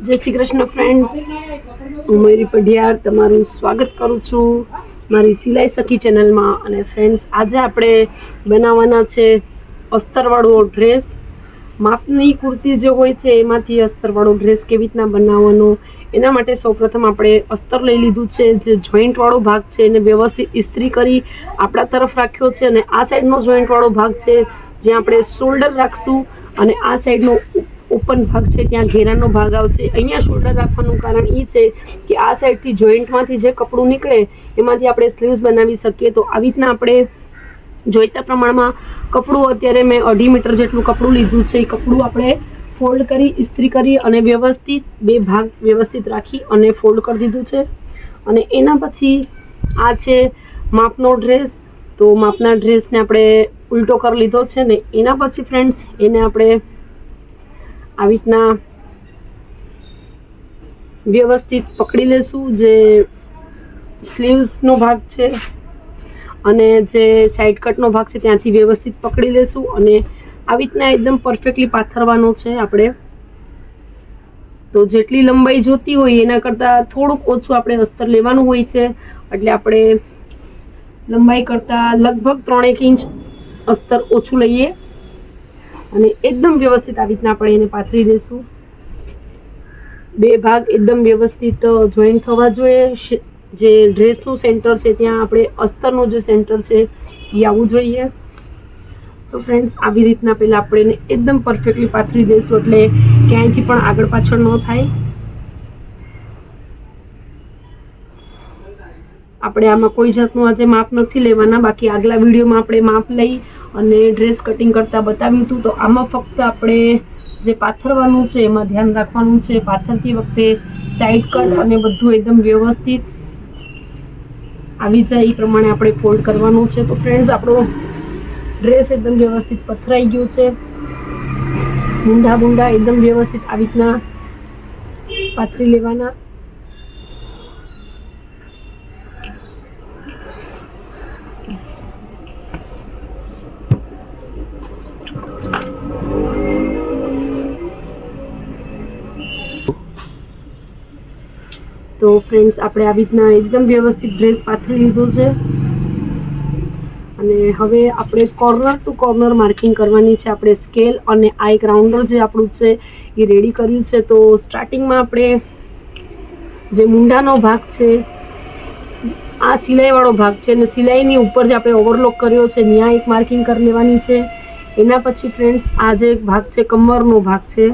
જય શ્રી કૃષ્ણ ફ્રેન્ડ્સ હું મયુરી પઢિયાર, તમારું સ્વાગત કરું છું મારી સિલાઈ સખી ચેનલમાં. અને ફ્રેન્ડ્સ આજે આપણે બનાવવાના છે અસ્તરવાળો ડ્રેસ માપની કુર્તી જે હોય છે, એમાંથી અસ્તરવાળો ડ્રેસ કેવી રીતના બનાવવાનો, એના માટે સૌપ્રથમ આપણે અસ્તર લઈ લીધું છે. જે જોઈન્ટવાળો ભાગ છે, એને વ્યવસ્થિત ઇસ્ત્રી કરી આપણા તરફ રાખ્યો છે. અને આ સાઈડનો જોઈન્ટવાળો ભાગ છે, જ્યાં આપણે શોલ્ડર રાખશું. અને આ સાઈડનો ઓપન ભાગ છે, ત્યાં ઘેરાનો ભાગ આવશે. અહીંયા શોલ્ડર રાખવાનું કારણ એ છે કે આ સાઈડથી જોઈન્ટમાંથી જે કપડું નીકળે, એમાંથી આપણે સ્લીવ્સ બનાવી શકીએ. તો આવી રીતના આપણે જોઈતા પ્રમાણમાં કપડું અત્યારે મેં અઢી મીટર જેટલું કપડું લીધું છે. એ કપડું આપણે ફોલ્ડ કરી, ઇસ્ત્રી કરી અને વ્યવસ્થિત બે ભાગ વ્યવસ્થિત રાખી અને ફોલ્ડ કરી દીધું છે. અને એના પછી આ છે માપનો ડ્રેસ તો માપના ડ્રેસને આપણે ઉલટો કરી લીધો છે ને એના પછી ફ્રેન્ડ્સ એને આપણે આવી રીતના વ્યવસ્થિત પકડી લેશું, જે સ્લીવ્સનો ભાગ છે અને જે સાઈડ કટનો ભાગ છે ત્યાંથી વ્યવસ્થિત પકડી લેશું અને આવી રીતના એકદમ પરફેક્ટલી પાથરવાનો છે આપણે. તો જેટલી લંબાઈ જોતી હોય એના કરતાં થોડુંક ઓછું આપણે અસ્તર લેવાનું હોય છે, એટલે આપણે લંબાઈ કરતાં લગભગ ત્રણેક ઇંચ અસ્તર ઓછું લઈએ. અને એકદમ વ્યવસ્થિત આવી રીતના આપણે એને પાથરી દઈશું. બે ભાગ એકદમ વ્યવસ્થિત જોઈન્ટ થવા જોઈએ. જે ડ્રેસનું સેન્ટર છે, ત્યાં આપણે અસ્તરનું જે સેન્ટર છે, એ આવવું જોઈએ. તો ફ્રેન્ડ્સ આવી રીતના પહેલાં આપણે એને એકદમ પરફેક્ટલી પાથરી દઈશું, એટલે ક્યાંયથી પણ આગળ પાછળ ન થાય. આપણે આમાં કોઈ જાતનું આજે માપ નથી લેવાના. બાકી આગલા વિડીયોમાં આપણે માપ લઈ અને ડ્રેસ કટિંગ કરતાં બતાવ્યું હતું. તો આમાં ફક્ત આપણે જે પાથરવાનું છે એમાં ધ્યાન રાખવાનું છે. પાથરતી વખતે સાઈડ કટ અને બધું એકદમ વ્યવસ્થિત આવી જાય એ પ્રમાણે આપણે ફોલ્ડ કરવાનું છે. તો ફ્રેન્ડ્સ આપણો ડ્રેસ એકદમ વ્યવસ્થિત પથરાઈ ગયો છે. ઊંડા બુંડા એકદમ વ્યવસ્થિત આવી રીતના પાથરી લેવાના. તો ફ્રેન્ડ્સ આપણે આવી રીતના એકદમ વ્યવસ્થિત ડ્રેસ પાથરી લીધો છે. અને હવે આપણે કોર્નર ટુ કોર્નર માર્કિંગ કરવાની છે. આપણે સ્કેલ અને આ એક રાઉન્ડર જે આપણું છે, એ રેડી કર્યું છે. તો સ્ટાર્ટિંગમાં આપણે જે મુંડાનો ભાગ છે, આ સિલાઈવાળો ભાગ છે અને સિલાઈની ઉપર જે આપણે ઓવરલોક કર્યો છે, ત્યાં એક માર્કિંગ કરી લેવાની છે. એના પછી ફ્રેન્ડ્સ આ જે ભાગ છે, કમરનો ભાગ છે.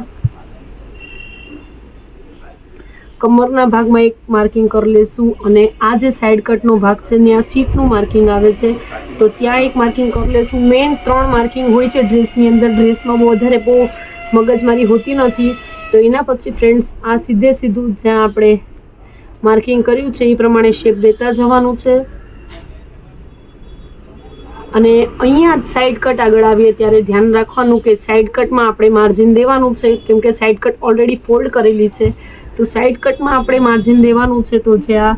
કમરના ભાગમાં એક માર્કિંગ કરી લેશું અને આ જે સાઈડ કટનો ભાગ છે, ત્યાં સીટનું માર્કિંગ આવે છે. તો ત્યાં એક માર્કિંગ કરી લેશું. મેઇન ત્રણ માર્કિંગ હોય છે ડ્રેસની અંદર. ડ્રેસમાં બહુ વધારે બહુ મગજમારી હોતી નથી. તો એના પછી ફ્રેન્ડ્સ આ સીધે સીધું જ્યાં આપણે માર્કિંગ કર્યું છે, એ પ્રમાણે શેપ દેતા જવાનું છે. અને અહીંયા સાઈડ કટ આગળ આવીએ ત્યારે ધ્યાન રાખવાનું કે સાઈડ કટમાં આપણે માર્જિન દેવાનું છે, કેમ કે સાઈડ કટ ઓલરેડી ફોલ્ડ કરેલી છે. તો સાઈડ કટમાં આપણે માર્જિન દેવાનું છે તો જે આ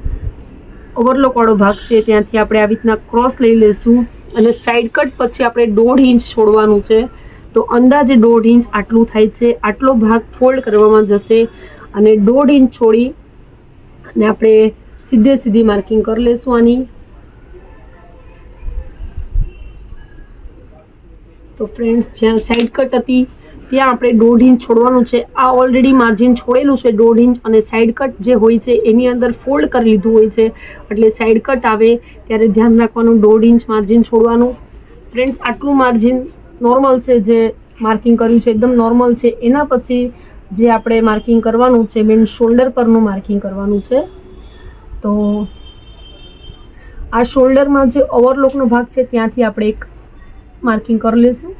ઓવરલોક વાળો ભાગ છે, ત્યાંથી આપણે આવી રીતના ક્રોસ લઈ લેશું અને સાઈડ કટ પછી આપણે દોઢ ઇંચ છોડવાનું છે. તો અંદાજે દોઢ ઇંચ આટલું થાય છે. આટલો ભાગ ફોલ્ડ કરવામાં જશે અને દોઢ ઇંચ છોડી અને આપણે સીધે સીધી માર્કિંગ કરી લેશું આની. તો ફ્રેન્ડ્સ જ્યાં સાઈડ કટ હતી ત્યાં આપણે દોઢ ઇંચ છોડવાનું છે. આ ઓલરેડી માર્જિન છોડેલું છે દોઢ ઇંચ અને સાઈડ કટ જે હોય છે એની અંદર ફોલ્ડ કરી લીધું હોય છે. એટલે સાઈડ કટ આવે ત્યારે ધ્યાન રાખવાનું દોઢ ઇંચ માર્જિન છોડવાનું. ફ્રેન્ડ્સ આટલું માર્જિન નોર્મલ છે જે માર્કિંગ કર્યું છે, એકદમ નોર્મલ છે. એના પછી જે આપણે માર્કિંગ કરવાનું છે મેન શોલ્ડર પરનું માર્કિંગ કરવાનું છે. તો આ શોલ્ડરમાં જે ઓવરલોકનો ભાગ છે, ત્યાંથી આપણે એક માર્કિંગ કરી લઈશું.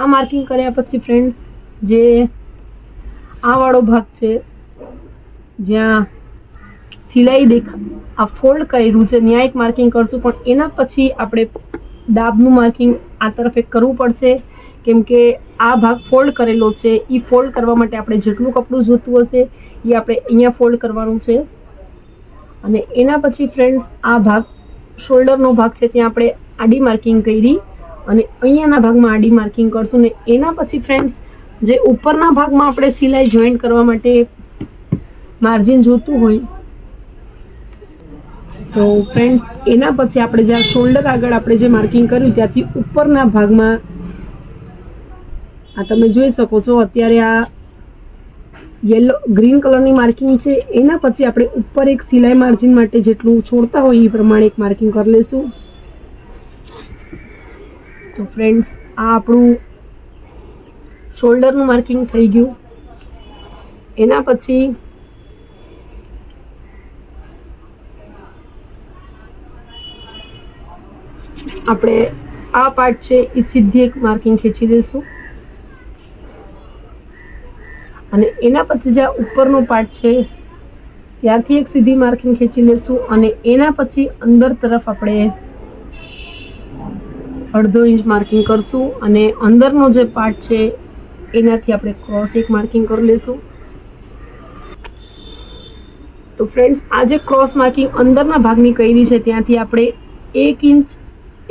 આ માર્કિંગ કર્યા પછી ફ્રેન્ડ્સ જે આ વાળો ભાગ છે, જ્યાં સિલાઈ દેખ, આ ફોલ્ડ કર્યું છે ત્યાં એક માર્કિંગ કરશું, પણ એના પછી આપણે દાબનું માર્કિંગ આ તરફ કરવું પડશે. કેમ કે આ ભાગ ફોલ્ડ કરેલો છે એ ફોલ્ડ કરવા માટે આપણે જેટલું કપડું જોતું હશે એ આપણે અહીંયા ફોલ્ડ કરવાનું છે. અને એના પછી ફ્રેન્ડ્સ આ ભાગ શોલ્ડરનો ભાગ છે, ત્યાં આપણે આડી માર્કિંગ કરી. અને અહીંયાના ભાગમાં આડી માર્કિંગ કરશું ને એના પછી ફ્રેન્ડ્સ જે ઉપરના ભાગમાં આપણે સિલાઈ જોઈન્ટ કરવા માટે માર્જિન જોતું હોય, તો ફ્રેન્ડ્સ એના પછી આપણે જ્યાં શોલ્ડર આગળ આપણે જે માર્કિંગ કર્યું ત્યાંથી ઉપરના ભાગમાં આ તમે જોઈ શકો છો, અત્યારે આ યલો ગ્રીન કલરની માર્કિંગ છે. એના પછી આપણે ઉપર એક સિલાઈ માર્જિન માટે જેટલું છોડતા હોય એ પ્રમાણે એક માર્કિંગ કરી લેશું તો ફ્રેન્ડ્સ આ આપણું શોલ્ડરનું માર્કિંગ થઈ ગયું. એના પછી આપણે આ પાર્ટ છે એ સીધી એક માર્કિંગ ખેંચી દઈશું અને એના પછી જે ઉપરનો પાર્ટ છે, ત્યાંથી એક સીધી માર્કિંગ ખેંચી લેશું અને એના પછી અંદર તરફ આપણે અડધો ઇંચ માર્કિંગ કરશું અને અંદરનો જે પાર્ટ છે, એનાથી આપણે ક્રોસ એક માર્કિંગ કરી લેશું. તો ફ્રેન્ડ્સ આ જે ક્રોસ માર્કિંગ અંદરના ભાગની કરી છે, ત્યાંથી આપણે એક ઇંચ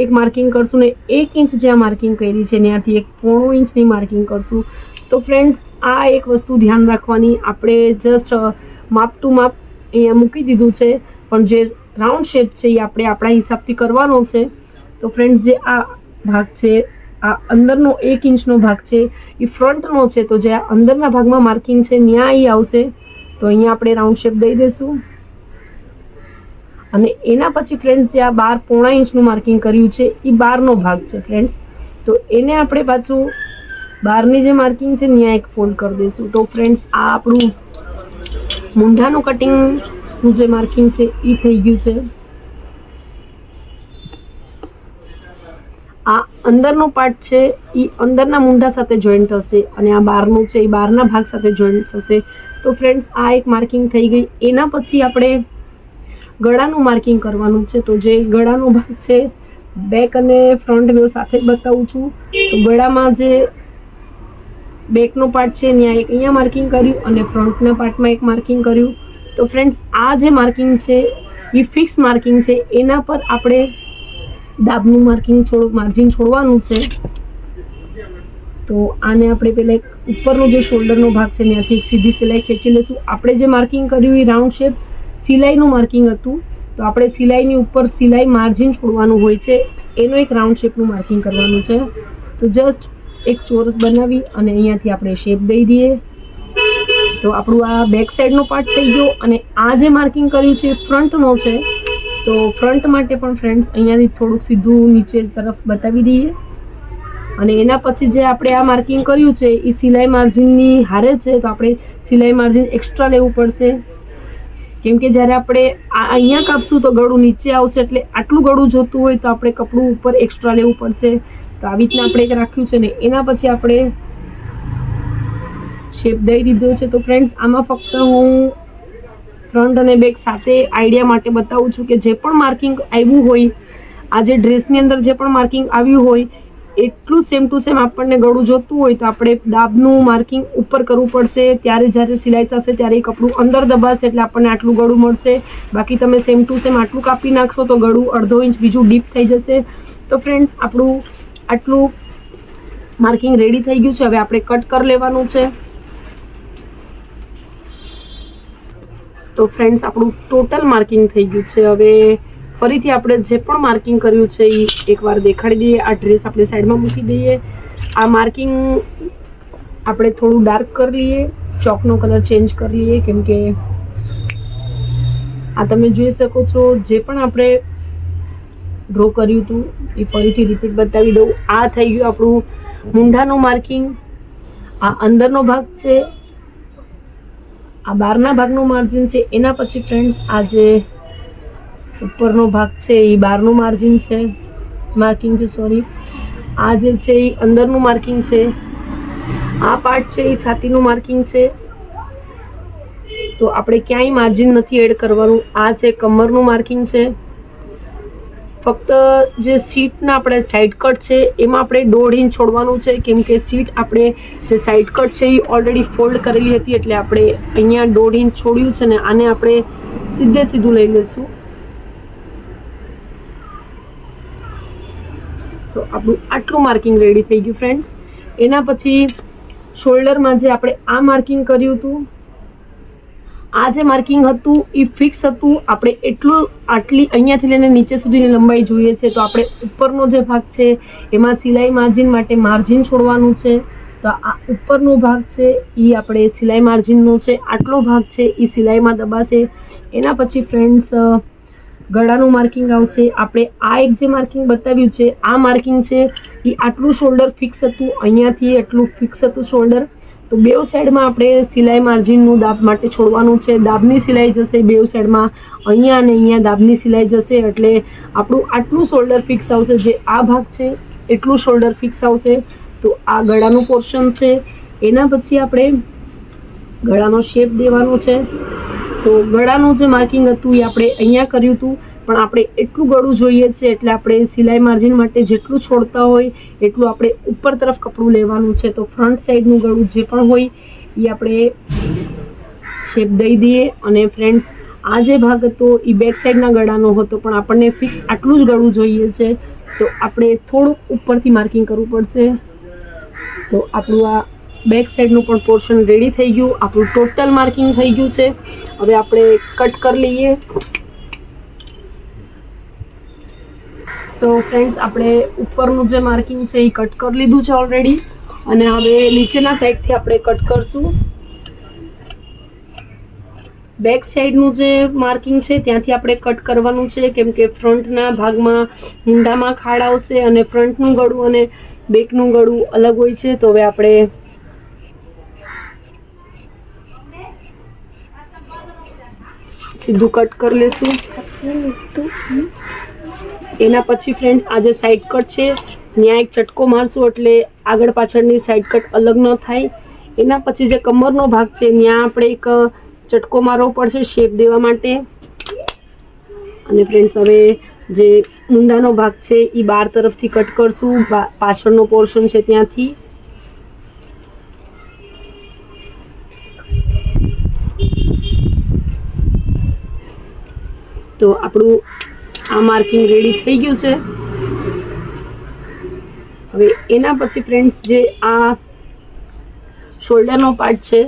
એક માર્કિંગ કરશું ને એક ઇંચ જ્યાં માર્કિંગ કરી છે, ત્યાંથી એક પોણો ઇંચની માર્કિંગ કરશું. તો ફ્રેન્ડ્સ આ એક વસ્તુ ધ્યાન રાખવાની. આપણે જસ્ટ માપ ટુ માપ અહીંયા મૂકી દીધું છે, પણ જે રાઉન્ડ શેપ છે, એ આપણે આપણા હિસાબથી કરવાનો છે. તો ફ્રેન્ડ્સ જે આ ભાગ છે, આ અંદરનો એક ઇંચનો ભાગ છે, એ ફ્રન્ટનો છે, તો જે આ અંદરના ભાગમાં માર્કિંગ છે ત્યાં એ આવશે. તો અહીંયા આપણે રાઉન્ડ શેપ દઈ દઈશું. અને એના પછી ફ્રેન્ડ્સ જે આ બાર પોણા ઇંચનું માર્કિંગ કર્યું છે એ બારનો ભાગ છે ફ્રેન્ડ્સ તો એને આપણે પાછું બારની જે માર્કિંગ છે ત્યાં એક ફોલ્ડ કરી દઈશું. તો ફ્રેન્ડ્સ આ આપણું મૂંઢાનું કટિંગનું જે માર્કિંગ છે એ થઈ ગયું છે. આ અંદરનો પાર્ટ છે એ અંદરના મૂંઢા સાથે જોઈન્ટ થશે અને આ બહારનું છે એ બહારના ભાગ સાથે જોઈન્ટ થશે. તો ફ્રેન્ડ્સ આ એક માર્કિંગ થઈ ગઈ. એના પછી આપણે ગળાનું માર્કિંગ કરવાનું છે. તો જે ગળાનો ભાગ છે બેક અને ફ્રન્ટ વ્યૂ સાથે બતાવું છું. તો ગળામાં જે બેકનો પાર્ટ છે ત્યાં એક અહીંયા માર્કિંગ કર્યું અને ફ્રન્ટના પાર્ટમાં એક માર્કિંગ કર્યું. તો ફ્રેન્ડ્સ આ જે માર્કિંગ છે એ ફિક્સ માર્કિંગ છે. એના પર આપણે દાબનું માર્કિંગ છોડ માર્જિન છોડવાનું છે. તો આને આપણે પહેલાં એક ઉપરનો જે શોલ્ડરનો ભાગ છે ત્યાંથી એક સીધી સિલાઈ ખેંચી લઈશું. આપણે જે માર્કિંગ કર્યું એ રાઉન્ડ શેપ સિલાઈનું માર્કિંગ હતું. તો આપણે સિલાઈની ઉપર સિલાઈ માર્જિન છોડવાનું હોય છે. એનું એક રાઉન્ડ શેપનું માર્કિંગ કરવાનું છે. તો જસ્ટ એક ચોરસ બનાવી અને અહીંયાથી આપણે શેપ દઈ દઈએ. તો આપણું આ બેક સાઈડનો પાર્ટ થઈ ગયો અને આ જે માર્કિંગ કર્યું છે ફ્રન્ટનો છે. તો ફ્રન્ટ માટે પણ ફ્રેન્ડ્સ અહીંયાથી થોડુંક સીધું નીચે તરફ બતાવી દઈએ. અને એના પછી જે આપણે આ માર્કિંગ કર્યું છે, એ સિલાઈ માર્જિનની હારે છે, તો આપણે સિલાઈ માર્જિન એક્સ્ટ્રા લેવું પડશે. કેમ કે જ્યારે આપણે અહીંયા કાપશું તો ગળું નીચે આવશે, એટલે આટલું ગળું જોતું હોય તો આપણે કપડું ઉપર એક્સ્ટ્રા લેવું પડશે. તો આવી રીતના આપણે એક રાખ્યું છે ને એના પછી આપણે શેપ દઈ દીધો છે. તો ફ્રેન્ડ્સ આમાં ફક્ત હું ફ્રન્ટ અને બેક સાથે આઈડિયા માટે બતાવું છું કે જે પણ માર્કિંગ આવ્યું હોય આજે ડ્રેસની અંદર જે પણ માર્કિંગ આવ્યું હોય, એટલું સેમ ટુ સેમ આપણને ગળું જોતું હોય તો આપણે ડાબનું માર્કિંગ ઉપર કરવું પડશે. ત્યારે જ્યારે સિલાઈ થશે ત્યારે એ કપડું અંદર દબાશે એટલે આપણને આટલું ગળું મળશે. બાકી તમે સેમ ટુ સેમ આટલું કાપી નાખશો તો ગળું અડધો ઇંચ બીજું ડીપ થઈ જશે. તો ફ્રેન્ડ્સ આપણું આટલું માર્કિંગ રેડી થઈ ગયું છે. હવે આપણે કટ કરી લેવાનું છે. તો ફ્રેન્ડ્સ આપણું ટોટલ માર્કિંગ થઈ ગયું છે. હવે ફરીથી આપણે જે પણ માર્કિંગ કર્યું છે એ એકવાર દેખાડી દઈએ. આ ડ્રેસ આપણે સાઈડમાં મૂકી દઈએ. આ માર્કિંગ આપણે થોડું ડાર્ક કરી લઈએ. ચોકનો કલર ચેન્જ કરી લઈએ. કેમ કે આ તમે જોઈ શકો છો, જે પણ આપણે ડ્રો કર્યું હતું, એ ફરીથી રિપીટ બતાવી દઉં. આ થઈ ગયું આપણું મૂંઢાનું માર્કિંગ આ અંદરનો ભાગ છે. આ બહારના ભાગનું માર્જિન છે, એના પછી ફ્રેન્ડ્સ આ જે ઉપરનો ભાગ છે, એ બહારનું માર્જિન છે માર્કિંગ છે સોરી આ જે છે, એ અંદરનું માર્કિંગ છે. આ પાર્ટ છે, એ છાતીનું માર્કિંગ છે. તો આપણે ક્યાંય માર્જિન નથી એડ કરવાનું. આ છે, કમરનું માર્કિંગ છે. ફક્ત જે સીટના આપણે સાઈડ કટ છે, એમાં આપણે દોઢ ઇંચ છોડવાનું છે, કેમ કે સીટ આપણે જે સાઈડ કટ છે, એ ઓલરેડી ફોલ્ડ કરેલી હતી, એટલે આપણે અહીંયા દોઢ ઇંચ છોડ્યું છે ને આને આપણે સીધે સીધું લઈ લઈશું. તો આપણું આટલું માર્કિંગ રેડી થઈ ગયું ફ્રેન્ડ્સ એના પછી શોલ્ડરમાં જે આપણે આ માર્કિંગ કર્યું હતું આ જે માર્કિંગ હતું, એ ફિક્સ હતું. આપણે એટલું આટલી અહીંયાથી લઈને નીચે સુધીની લંબાઈ જોઈએ છે, તો આપણે ઉપરનો જે ભાગ છે, એમાં સિલાઈ માર્જિન માટે માર્જિન છોડવાનું છે. તો આ ઉપરનો ભાગ છે, એ આપણે સિલાઈ માર્જિનનો છે. આટલો ભાગ છે, એ સિલાઈમાં દબાશે. એના પછી ફ્રેન્ડ્સ ગળાનું માર્કિંગ આવશે. આપણે આ એક જે માર્કિંગ બતાવ્યું છે, આ માર્કિંગ છે, એ આટલું શોલ્ડર ફિક્સ હતું. અહીંયાથી એટલું ફિક્સ હતું શોલ્ડર તો બેવ સાઈડમાં આપણે સિલાઈ માર્જિનનું દાબ માટે છોડવાનું છે. દાબની સિલાઈ જશે બેવ સાઈડમાં. અહીંયા અને અહીંયા દાબની સિલાઈ જશે એટલે આપણું આટલું શોલ્ડર ફિક્સ આવશે જે આ ભાગ છે, એટલું શોલ્ડર ફિક્સ આવશે. તો આ ગળાનું પોર્શન છે. એના પછી આપણે ગળાનો શેપ દેવાનો છે. તો ગળાનું જે માર્કિંગ હતું એ આપણે અહીંયા કર્યું હતું. પણ આપણે એટલું ગળું જોઈએ છે, એટલે આપણે સિલાઈ માર્જિન માટે જેટલું છોડતા હોય, એટલું આપણે ઉપર તરફ કપડું લેવાનું છે. તો ફ્રન્ટ સાઈડનું ગળું જે પણ હોય એ આપણે શેપ દઈ દઈએ. અને ફ્રેન્ડ્સ, આ જે ભાગ હતો એ બેક સાઈડના ગળાનો હતો, પણ આપણને ફિક્સ આટલું જ ગળું જોઈએ છે. તો આપણે થોડુંક ઉપરથી માર્કિંગ કરવું પડશે. તો આપણું આ બેક સાઈડનું પણ પોર્શન રેડી થઈ ગયું. આપણું ટોટલ માર્કિંગ થઈ ગયું છે. હવે આપણે કટ કરી લઈએ. તો ફ્રેન્ડ્સ આપણે ઉપરનું જે માર્કિંગ છે એ કટ કરી લીધું છે ઓલરેડી અને હવે નીચેના સાઈડથી આપણે કટ કરશું. બેક સાઈડનું જે માર્કિંગ છે, ત્યાંથી આપણે કટ કરવાનું છે, કેમ કે ફ્રન્ટના ભાગમાં ઊંડામાં ખાડ આવશે અને ફ્રન્ટનું ગળું અને બેકનું ગળું અલગ હોય છે. તો હવે આપણે સીધું કટ કરી લેશું. એના પછી ફ્રેન્ડ્સ આ જે સાઈડ કટ છે. ત્યાં એક ચટકો મારશું એટલે આગળ પાછળની સાઈડ કટ અલગ ન થાય. એના પછી જે કમરનો ભાગ છે, ત્યાં આપણે એક ચટકો મારવો પડશે શેપ દેવા માટે. અને ફ્રેન્ડ્સ હવે જે ઊંડાનો ભાગ છે એ બાર તરફથી કટ કરશું. પાછળનો પોર્શન છે ત્યાંથી. તો આપણું આ માર્કિંગ રેડી થઈ ગયું છે. હવે એના પછી ફ્રેન્ડ્સ જે આ શોલ્ડરનો પાર્ટ છે,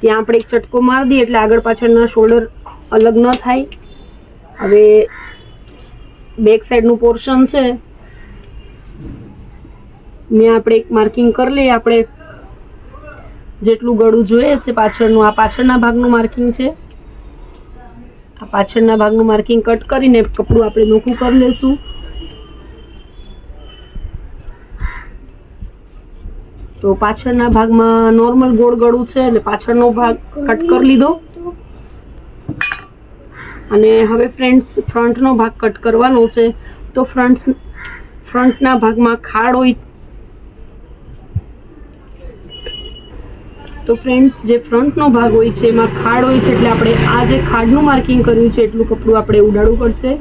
ત્યાં આપણે એક ચટકો મારી દઈએ એટલે આગળ પાછળના શોલ્ડર અલગ ન થાય. હવે બેક સાઈડનું પોર્શન છે. ને આપણે એક માર્કિંગ કરી લઈએ, આપણે જેટલું ગળું જોઈએ છે પાછળનું, આ પાછળના ભાગનું માર્કિંગ છે. આ પાછળના ભાગનું માર્કિંગ કટ કરીને કપડું આપણે નોખું કરી લેશું. તો પાછળના ભાગમાં નોર્મલ ગોળ ગળું છે એટલે પાછળનો ભાગ કટ કરી લીધો. અને હવે ફ્રેન્ડ્સ ફ્રન્ટનો ભાગ કટ કરવાનો છે. તો ફ્રન્ટ ફ્રન્ટના ભાગમાં ખાડ હોય તો ફ્રેન્ડ્સ જે ફ્રન્ટનો ભાગ હોય છે, એમાં ખાડ હોય છે, એટલે આપણે આ જે ખાડનું માર્કિંગ કર્યું છે, એટલું કપડું આપણે ઉડાડવું પડશે.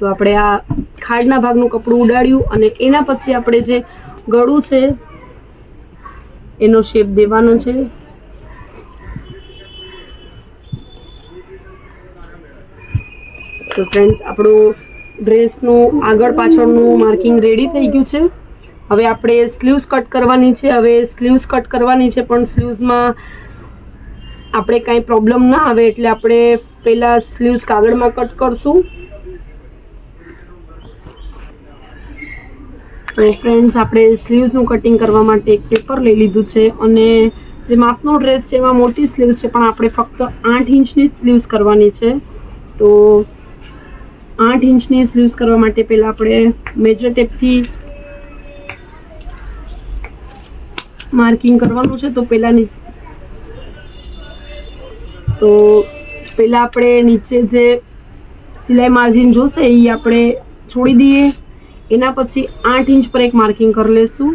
તો આપણે આ ખાડના ભાગનું કપડું ઉડાડ્યું અને એના પછી આપણે જે ગળું છે, એનો શેપ દેવાનો છે. તો ફ્રેન્ડ્સ આપણું ડ્રેસનું આગળ પાછળનું માર્કિંગ રેડી થઈ ગયું છે. હવે આપણે સ્લીવ્સ કટ કરવાની છે, હવે સ્લીવ્સ કટ કરવાની છે, પણ સ્લીવ્સમાં આપણે કાંઈ પ્રોબ્લેમ ના આવે એટલે આપણે પહેલાં સ્લીવ્સ કાગળમાં કટ કરશું. અને ફ્રેન્ડ્સ, આપણે સ્લીવ્સનું કટિંગ કરવા માટે એક પેપર લઈ લીધું છે અને જે માપનો ડ્રેસ છે એમાં મોટી સ્લીવ્સ છે, પણ આપણે ફક્ત આઠ ઇંચની જ સ્લીવ્સ કરવાની છે. તો આઠ ઇંચની સ્લીવ્સ કરવા માટે પહેલાં આપણે મેજર ટેપથી માર્કિંગ કરવાનું છે, તો પહેલાં તો પહેલાં આપણે નીચે જે સિલાઈ માર્જિન જોશે એ આપણે છોડી દઈએ. એના પછી આઠ ઇંચ પર એક માર્કિંગ કરી લેશું.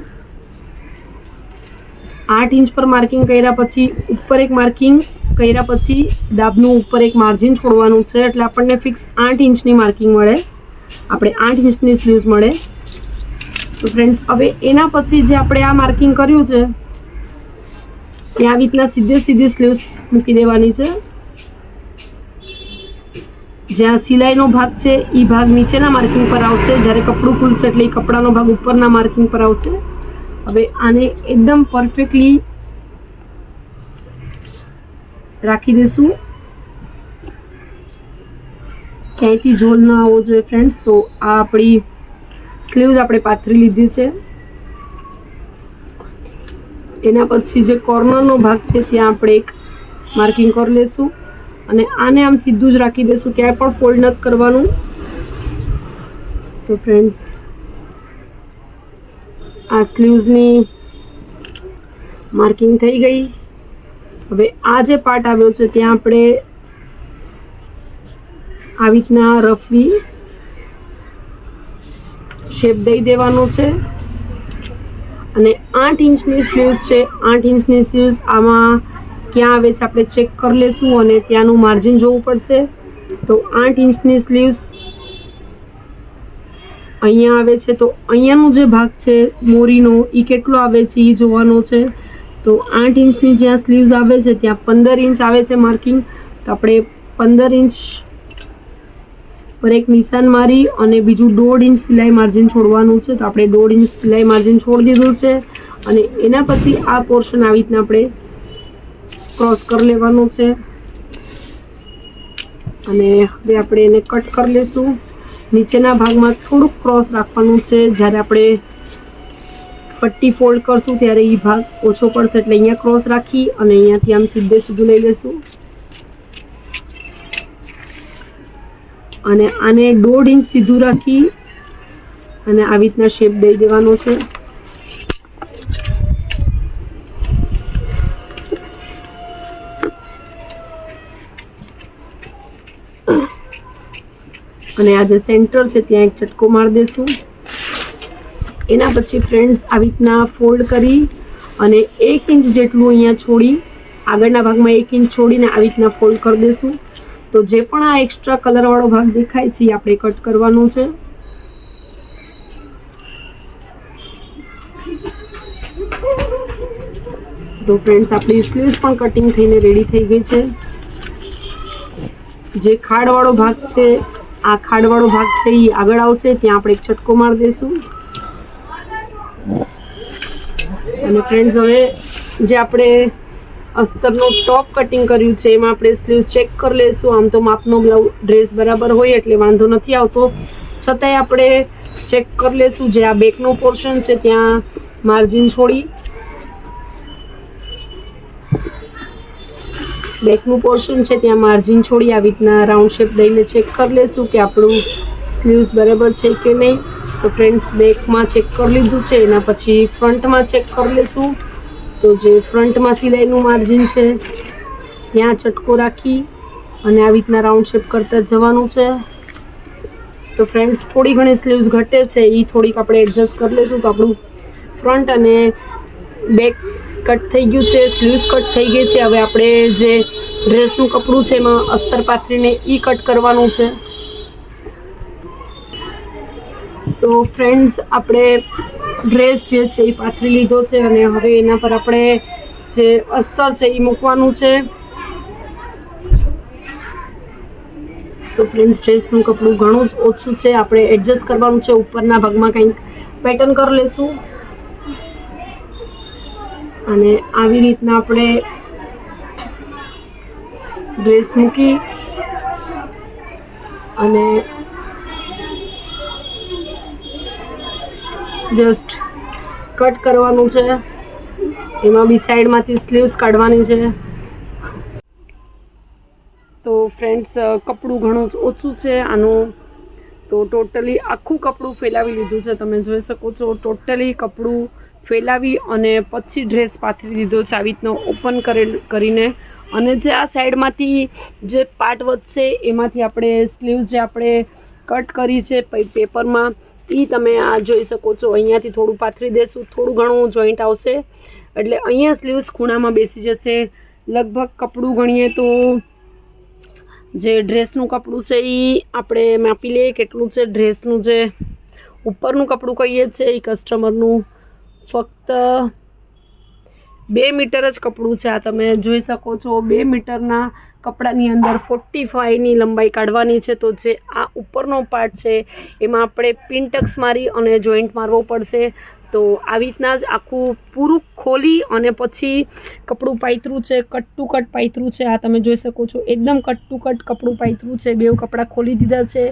આઠ ઇંચ પર માર્કિંગ કર્યા પછી ઉપર એક માર્કિંગ, કર્યા પછી ડાબનું ઉપર એક માર્જિન છોડવાનું છે, એટલે આપણને ફિક્સ આઠ ઇંચની માર્કિંગ મળે. આપણે આઠ ઇંચની સ્લીવ્સ મળે. તો ફ્રેન્ડ્સ હવે એના પછી જે આપણે આ માર્કિંગ કર્યું છે ત્યાં આવી રીતના સીધે સીધી સ્લીવ્સ મૂકી દેવાની છે. જ્યાં સિલાઈનો ભાગ છે એ ભાગ નીચેના માર્કિંગ પર આવશે. જ્યારે કપડું ખુલશે એટલે એ કપડાનો ભાગ ઉપરના માર્કિંગ પર આવશે. હવે આને એકદમ પરફેક્ટલી રાખી દઈશું. ક્યાંયથી ઝોલ ન આવવો જોઈએ ફ્રેન્ડ્સ તો આ આપણી સ્લીવ્સ આપણે પાથરી લીધી છે. એના પછી જે કોર્નરનો ભાગ છે, ત્યાં આપણે એક માર્કિંગ કરી લેશું. અને આને આમ સીધું જ રાખી દઈશું ક્યાંય પણ ફોલ્ડ નથી કરવાનું. તો ફ્રેન્ડ્સ આ સ્લીવ્સની માર્કિંગ થઈ ગઈ. હવે આ જે પાર્ટ આવ્યો છે, ત્યાં આપણે આવી રીતના રફલી શેપ દઈ દેવાનો છે. અને આઠ ઇંચની સ્લીવ્સ છે. આઠ ઇંચની સ્લીવ્સ આમાં ક્યાં આવે છે આપણે ચેક કરી લેશું અને ત્યાંનું માર્જિન જોવું પડશે. તો આઠ ઇંચની સ્લીવ્સ અહીંયા આવે છે. તો અહીંયાનો જે ભાગ છે, મોરીનો એ કેટલો આવે છે એ જોવાનો છે. તો આઠ ઇંચની જ્યાં સ્લીવ્સ આવે છે, ત્યાં પંદર ઇંચ આવે છે માર્કિંગ તો આપણે પંદર ઇંચ પર એક નિશાન મારી અને બીજું દોઢ ઇંચ સિલાઈ માર્જિન છોડવાનું છે. તો આપણે દોઢ ઇંચ સિલાઈ માર્જિન છોડી દીધું છે અને એના પછી આ પોર્શન આવી રીતના આપણે ક્રોસ કરી લેવાનું છે. અને હવે આપણે એને કટ કરી લેશું. નીચેના ભાગમાં થોડુંક ક્રોસ રાખવાનું છે. જ્યારે આપણે પટ્ટી ફોલ્ડ કરશું ત્યારે એ ભાગ ઓછો પડશે એટલે અહીંયા ક્રોસ રાખી અને અહીંયાથી આમ સીધે સીધું લઈ લેશું. અને આને દોઢ ઇંચ સીધું રાખી અને આવી રીતના શેપ દઈ દેવાનો છે. અને આ જે સેન્ટર છે ત્યાં એક ચટકો મારી દેશું. એના પછી ફ્રેન્ડ્સ આવી રીતના ફોલ્ડ કરી અને એક ઇંચ જેટલું અહીંયા છોડી આગળના ભાગમાં એક ઇંચ છોડીને આવી રીતના ફોલ્ડ કરી દેશું. તો જે પણ આ એક્સ્ટ્રા કલરવાળો ભાગ દેખાય છે, એ આપણે કટ કરવાનો છે. તો ફ્રેન્ડ્સ આપણી સ્લીવ્સ પણ કટિંગ થઈને રેડી થઈ ગઈ છે. જે ખાડવાળો ભાગ છે, આ ખાડવાળો ભાગ છે, એ આગળ આવશે, ત્યાં આપણે એક છટકો માર દઈશું અને ફ્રેન્ડ્સ હવે જે આપણે અસ્તરનો ટોપ કટિંગ કર્યું છે. એમાં આપણે સ્લીવ ચેક કરી લઈશું. આમ તો માપનો બ્લાઉઝ ડ્રેસ બરાબર હોય એટલે વાંધો નથી આવતો. છતાંય આપણે ચેક કરી લઈશું જે આ બેકનો પોર્શન છે. ત્યાં માર્જિન છોડી બેકનું પોર્શન છે. ત્યાં માર્જિન છોડી આવી રીતના રાઉન્ડ શેપ દઈને ચેક કરી લેશું કે આપણું સ્લીવ્સ બરાબર છે કે નહીં. તો ફ્રેન્ડ્સ બેકમાં ચેક કરી લીધું છે. એના પછી ફ્રન્ટમાં ચેક કરી લેશું તો જે ફ્રન્ટમાં સિલાઈનું માર્જિન છે, ત્યાં ચટકો રાખી અને આવી રીતના રાઉન્ડ શેપ કરતા જવાનું છે. તો ફ્રેન્ડ્સ, થોડી ઘણી સ્લીવ્સ ઘટે છે એ થોડીક આપણે એડજસ્ટ કરી લઈશું તો આપણું ફ્રન્ટ અને બેક કટ થઈ ગયું છે, સ્લીવ્સ કટ થઈ ગઈ છે. હવે આપણે જે ડ્રેસનું કપડું છે, એમાં અસ્તર પાથરીને ઈ કટ કરવાનું છે. તો ફ્રેન્ડ્સ, આપણે ડ્રેસ જે છે એ પાથરી લીધો છે અને હવે એના પર આપણે જે અસ્તર છે એ મૂકવાનું છે. તો ફ્રેન્ડ્સ ડ્રેસનું કપડું ઘણું જ ઓછું છે. આપણે એડજસ્ટ કરવાનું છે. ઉપરના ભાગમાં કંઈક પેટર્ન કરી લેશું. અને આવી રીતના આપણે ડ્રેસ મૂકી અને જસ્ટ કટ કરવાનું છે. એમાં બી સાઈડમાંથી સ્લીવ્સ કાઢવાની છે. તો ફ્રેન્ડ્સ કપડું ઘણું જ ઓછું છે આનું. તો ટોટલી આખું કપડું ફેલાવી લીધું છે. તમે જોઈ શકો છો ટોટલી કપડું ફેલાવી અને પછી ડ્રેસ પાથરી દીધો છે. આવી રીતનો ઓપન કરીને. અને જે આ સાઈડમાંથી જે પાર્ટ વધશે, એમાંથી આપણે સ્લીવ જે આપણે કટ કરી છે પેપરમાં એ તમે આ જોઈ શકો છો. અહીંયાથી થોડું પાથરી દેશું. થોડું ઘણું જોઈન્ટ આવશે. એટલે અહીંયા સ્લીવ્સ ખૂણામાં બેસી જશે. લગભગ કપડું ગણીએ તો જે ડ્રેસનું કપડું છે એ આપણે માપી લઈએ કેટલું છે. ડ્રેસનું જે ઉપરનું કપડું કહીએ છીએ એ કસ્ટમરનું ફક્ત બે મીટર જ કપડું છે આ તમે જોઈ શકો છો. બે મીટરના કપડાની અંદર ફોર્ટી ફાઈવની લંબાઈ કાઢવાની છે. તો જે આ ઉપરનો પાર્ટ છે, એમાં આપણે પિન્ટક્સ મારી અને જોઈન્ટ મારવો પડશે. તો આવી રીતના જ આખું પૂરું ખોલી અને પછી કપડું પાયતરું છે કટ ટુ કટ પાયતરું છે, આ તમે જોઈ શકો છો. એકદમ કટ ટુ કટ કપડું પાયતરું છે, બેઉ કપડાં ખોલી દીધા છે.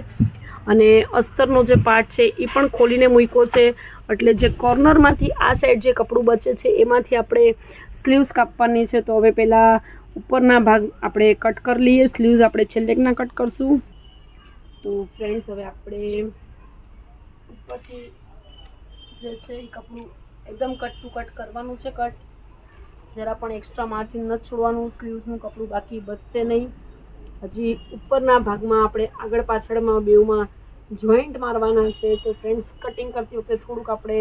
અને અસ્તરનો જે પાર્ટ છે, એ પણ ખોલીને મૂક્યો છે. એટલે જે કોર્નરમાંથી આ સાઈડ જે કપડું બચે છે, એમાંથી આપણે સ્લીવ્સ કાપવાની છે. તો હવે પહેલાં ઉપરના ભાગ આપણે કટ કરી લઈએ. સ્લીવ્સ આપણે છેલ્લેકના કટ કરશું. તો ફ્રેન્ડ્સ હવે આપણે ઉપરથી જે છે એ કપડું એકદમ કટ ટુ કટ કરવાનું છે કટ જરા પણ એક્સ્ટ્રા માર્જિન નથી છોડવાનું સ્લીવ્સનું કપડું બાકી બચશે નહીં. હજી ઉપરના ભાગમાં આપણે આગળ પાછળમાં બેઉમાં જોઈન્ટ મારવાના છે, તો ફ્રેન્ડ્સ કટિંગ કરતી વખતે થોડુંક આપણે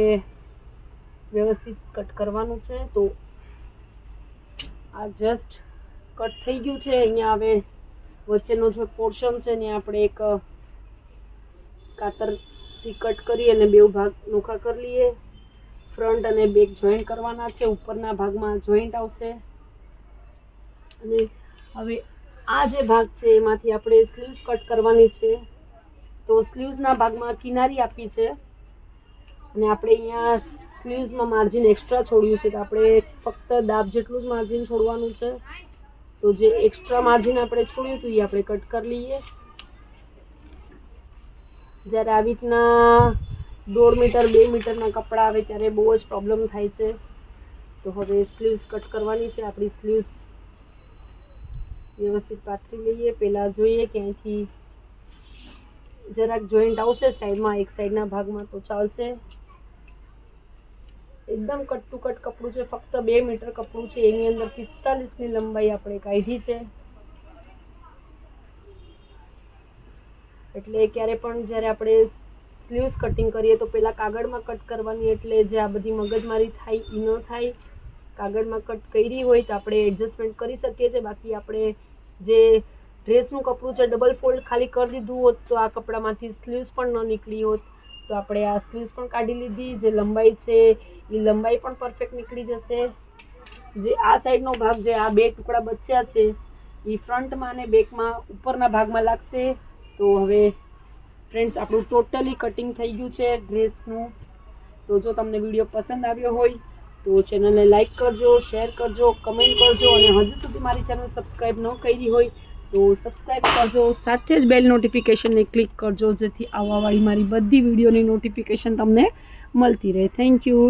વ્યવસ્થિત કટ કરવાનું છે. તો આ જસ્ટ કટ થઈ ગયું છે. અહીંયા હવે વચ્ચેનો જે પોર્શન છે, ને આપણે એક કાતરથી કટ કરી અને બે ભાગ નોખા કરી લઈએ. ફ્રન્ટ અને બેક જોઈન્ટ કરવાના છે. ઉપરના ભાગમાં જોઈન્ટ આવશે. અને હવે આ જે ભાગ છે, એમાંથી આપણે સ્લીવ્સ કટ કરવાની છે. તો સ્લીવ્સના ભાગમાં કિનારી આપી છે. અને આપણે અહીંયા સ્લીવ્સમાં માર્જિન એક્સ્ટ્રા છોડ્યું છે. તો આપણે ફક્ત દાબ જેટલું જ માર્જિન છોડવાનું છે. તો જે એક્સ્ટ્રા માર્જિન આપણે છોડ્યું હતું, એ આપણે કટ કરી લઈએ. જ્યારે આવી રીતના દોઢ મીટર, બે મીટરના કપડાં આવે ત્યારે બહુ જ પ્રોબ્લેમ થાય છે. તો હવે સ્લીવ્સ કટ કરવાની છે. આપણી સ્લીવ્સ વ્યવસ્થિત પાથરી લઈએ. પહેલાં જોઈએ ક્યાંયથી જરાક જોઈન્ટ આવશે. સાઈડમાં એક સાઈડના ભાગમાં તો ચાલશે. એકદમ કટ ટુ કટ કપડું છે. ફક્ત બે મીટર કપડું છે. એની અંદર પિસ્તાલીસની લંબાઈ આપણે કાઢી છે. એટલે ક્યારે પણ જ્યારે આપણે સ્લીવ્સ કટિંગ કરીએ તો પહેલાં કાગળમાં કટ કરવાની એટલે જે આ બધી મગજમારી થાય એ ન થાય. કાગળમાં કટ કરી હોય તો આપણે એડજસ્ટમેન્ટ કરી શકીએ છીએ. બાકી આપણે જે ડ્રેસનું કપડું છે ડબલ ફોલ્ડ ખાલી કરી દીધું હોત તો આ કપડામાંથી સ્લીવ્સ પણ ન નીકળી હોત. તો આપણે આ સ્લીવ્સ પણ કાઢી લીધી. જે લંબાઈ છે એ લંબાઈ પણ પરફેક્ટ નીકળી જશે. જે આ સાઈડનો ભાગ જે આ બે ટુકડા બચ્યા છે એ ફ્રન્ટમાં અને બેકમાં ઉપરના ભાગમાં લાગશે. તો હવે ફ્રેન્ડ્સ આપણું ટોટલી કટિંગ થઈ ગયું છે ડ્રેસનું તો જો તમને વીડિયો પસંદ આવ્યો હોય, તો ચેનલને લાઇક કરજો શેર કરજો કમેન્ટ કરજો, અને હજુ સુધી મારી ચેનલ સબસ્ક્રાઈબ ન કરી હોય, તો સબસ્ક્રાઈબ કરજો, સાથે જ બેલ નોટિફિકેશનને ક્લિક કરજો, જેથી આવવાવાળી મારી બધી વિડીયોની નોટિફિકેશન તમને મળતી રહે. Thank you